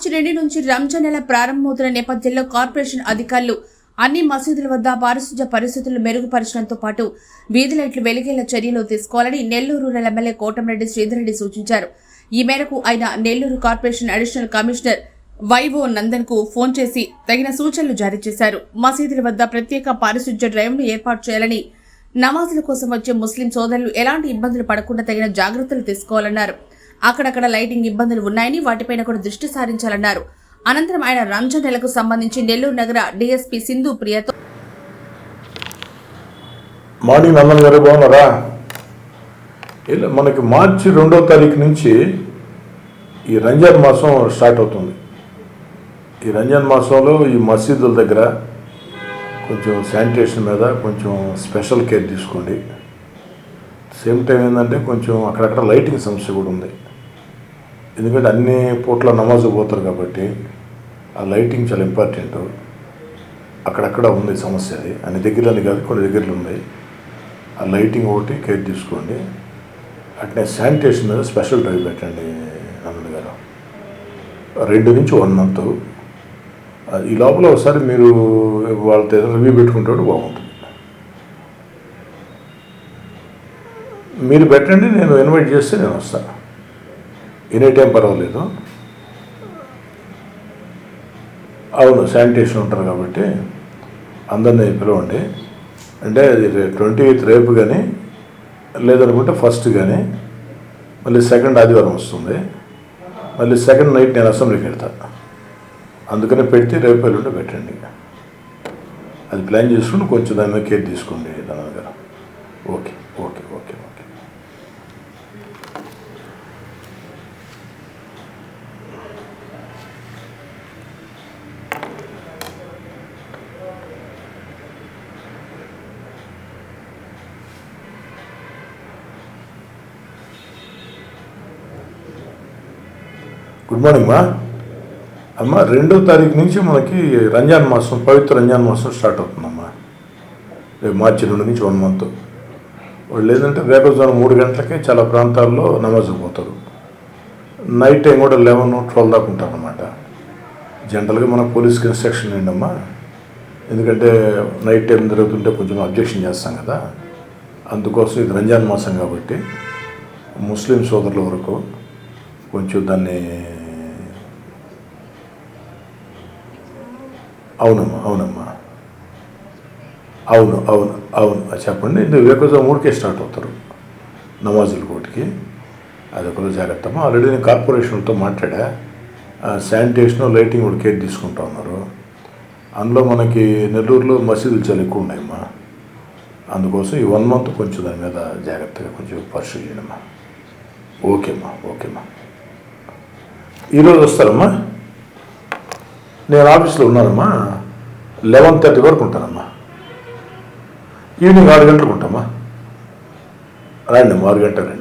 మార్చి రెండు నుంచి రంజాన్ నెల ప్రారంభమవుతున్న నేపథ్యంలో కార్పొరేషన్ అధికారులు అన్ని మసీదుల వద్ద పారిశుధ్య పరిస్థితులు మెరుగుపరచడంతో పాటు వీధి లైట్లు వెలిగేలా చర్యలు తీసుకోవాలని నెల్లూరు రూరల్ ఎమ్మెల్యే కోటమిరెడ్డి శ్రీధర్రెడ్డి సూచించారు. ఈ మేరకు ఆయన నెల్లూరు కార్పొరేషన్ అడిషనల్ కమిషనర్ వైవో నందన్కు ఫోన్ చేసి తగిన సూచనలు జారీ చేశారు. మసీదుల వద్ద ప్రత్యేక పారిశుధ్య డ్రైవ్ను ఏర్పాటు చేయాలని నమాజుల కోసం వచ్చే ముస్లిం సోదరులు ఎలాంటి ఇబ్బందులు పడకుండా తగిన జాగ్రత్తలు తీసుకోవాలన్నారు. అక్కడక్కడ లైటింగ్ ఇబ్బందులు ఉన్నాయని వాటిపైన కూడా దృష్టి సారించాలన్నారు. అనంతరం ఆయన రంజాన్ నెలకు సంబంధించి నెల్లూరు నగర డీఎస్పీ సింధు ప్రియతో మార్నింగ్ నందన్ గారు బాగున్నారా? ఇలా మనకి మార్చి రెండో తారీఖు నుంచి ఈ రంజాన్ మాసం స్టార్ట్ అవుతుంది. ఈ రంజాన్ మాసంలో ఈ మసీదుల దగ్గర కొంచెం శానిటేషన్ మీద కొంచెం స్పెషల్ కేర్ తీసుకోండి. సేమ్ టైం ఏంటంటే కొంచెం అక్కడక్కడ లైటింగ్ సమస్య కూడా ఉంది. ఎందుకంటే అన్ని పూట్ల నమాజు పోతారు కాబట్టి ఆ లైటింగ్ చాలా ఇంపార్టెంట్. అక్కడక్కడ ఉంది సమస్య అది. అన్ని దగ్గరలో కాదు కొన్ని దగ్గరలో ఉంది ఆ లైటింగ్ ఒకటి కేర్ తీసుకోండి. అట్నే శానిటేషన్ మీద స్పెషల్ డ్రైవ్ పెట్టండి నందన్ గారు. రెండు నుంచి వన్ మంత్. ఈ లోపల ఒకసారి మీరు వాళ్ళతో ఏదైనా రివ్యూ పెట్టుకుంటే బాగుంటుంది. మీరు పెట్టండి నేను ఇన్వైట్ చేస్తే నేను వస్తాను ఎనీ టైం పర్వాలేదు అవును శానిటేషన్ ఉంటారు కాబట్టి అందరినీ పిలవండి. అంటే ట్వంటీ ఎయిత్ రేపు కానీ లేదనుకుంటే ఫస్ట్ కానీ మళ్ళీ సెకండ్ ఆదివారం వస్తుంది. మళ్ళీ సెకండ్ నైట్ నేను అసెంబ్లీకి వెళ్తాను అందుకనే పెడితే రేపు ఎల్లుండి పెట్టండి. అది ప్లాన్ చేసుకుని కొంచెం దాని మీద కేర్ తీసుకోండి దాని గారు. Okay okay okay okay good morning మా అమ్మ రెండో తారీఖు నుంచి మనకి రంజాన్ మాసం పవిత్ర రంజాన్ మాసం స్టార్ట్ అవుతుందమ్మా. రేపు మార్చి రెండు నుంచి వన్ మంత్. వాళ్ళు ఏంటంటే రేపటి మూడు గంటలకే చాలా ప్రాంతాల్లో నమాజ్ పోతారు. నైట్ టైం కూడా లెవెన్ ట్వెల్వ్ దాకా ఉంటారు అనమాట జనరల్గా మన పోలీస్కి ఇన్స్ట్రక్షన్ ఏంటమ్మా? ఎందుకంటే నైట్ టైం జరుగుతుంటే కొంచెం అబ్జెక్షన్ చేస్తాం కదా. అందుకోసం ఇది రంజాన్ మాసం కాబట్టి ముస్లిం సోదరుల వరకు కొంచెం దాన్ని అవునమ్మా అవునమ్మా. అవును అవును అవును. చెప్పండి. ఇది మూడుకే స్టార్ట్ అవుతారు. నమాజుల కోటికి. అది ఒకరు జాగ్రత్తమ్మా ఆల్రెడీ నేను కార్పొరేషన్తో మాట్లాడా. శానిటేషన్ లైటింగ్ కూడా కేర్ తీసుకుంటా ఉన్నారు. అందులో మనకి నెల్లూరులో మసీదులు చాలా ఎక్కువ ఉన్నాయమ్మా. అందుకోసం ఈ వన్ మంత్ కొంచెం దాని మీద జాగ్రత్తగా కొంచెం పరిశీలి చేయడమ్మా ఓకేమ్మా ఓకేమ్మా ఈరోజు వస్తారమ్మా? నేను ఆఫీస్లో ఉన్నానమ్మా. లెవెన్ థర్టీ వరకు ఉంటానమ్మా. ఈవినింగ్ ఆరు గంటలకు ఉంటామా? రండి అమ్మా, ఆరు గంటలు రండి.